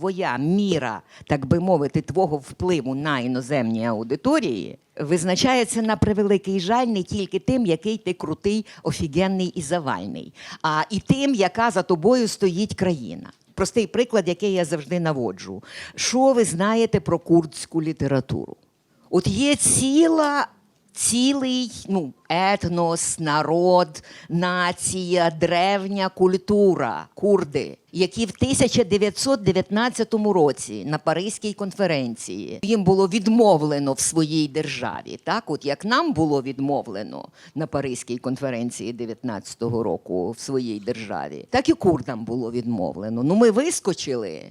твоя міра, так би мовити, твого впливу на іноземні аудиторії визначається на превеликий жаль не тільки тим, який ти крутий, офігенний і завальний, а і тим, яка за тобою стоїть країна. Простий приклад, який я завжди наводжу. Що ви знаєте про курдську літературу? От є ціла, цілий ну, етнос, народ, нація, древня культура, курди, які в 1919 році на Паризькій конференції їм було відмовлено в своїй державі. Так, от як нам було відмовлено на Паризькій конференції 19-го року в своїй державі, так і курдам було відмовлено. Ну, ми вискочили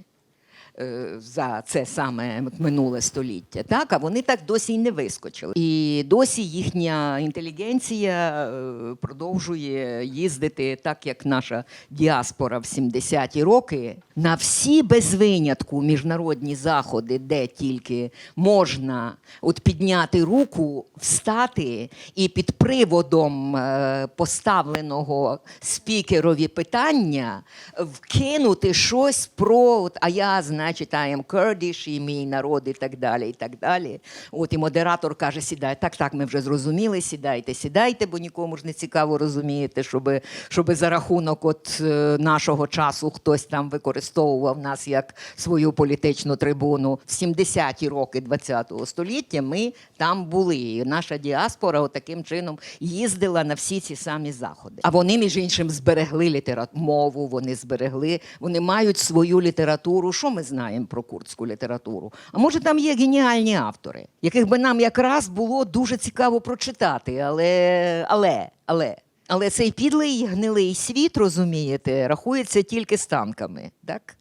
за це саме минуле століття, так а вони так досі й не вискочили. І досі їхня інтелігенція е, продовжує їздити так, як наша діаспора в 70-ті роки. На всі без винятку міжнародні заходи, де тільки можна от підняти руку, встати і під приводом е, поставленого спікерові питання вкинути щось про от, а я, значить, I am Kurdish, і мій народ, і так далі. І так далі. От і модератор каже: сідай, так, так, ми вже зрозуміли, сідайте, сідайте, бо нікому ж не цікаво розумієте, щоб, щоб за рахунок от, е, нашого часу хтось там використовував нас як свою політичну трибуну. В 70-ті роки ХХ століття ми там були. І наша діаспора таким чином їздила на всі ці самі заходи. А вони, між іншим, зберегли літературу, мову, вони зберегли, вони мають свою літературу. Що ми знаємо про курдську літературу? А може, там є геніальні автори, яких би нам якраз було дуже цікаво прочитати, але, але, але. Але цей підлий гнилий світ, розумієте, рахується тільки з танками, так?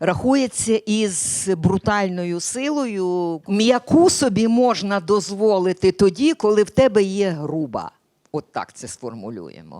Рахується із брутальною силою. М'яку собі можна дозволити тоді, коли в тебе є груба. От так це сформулюємо.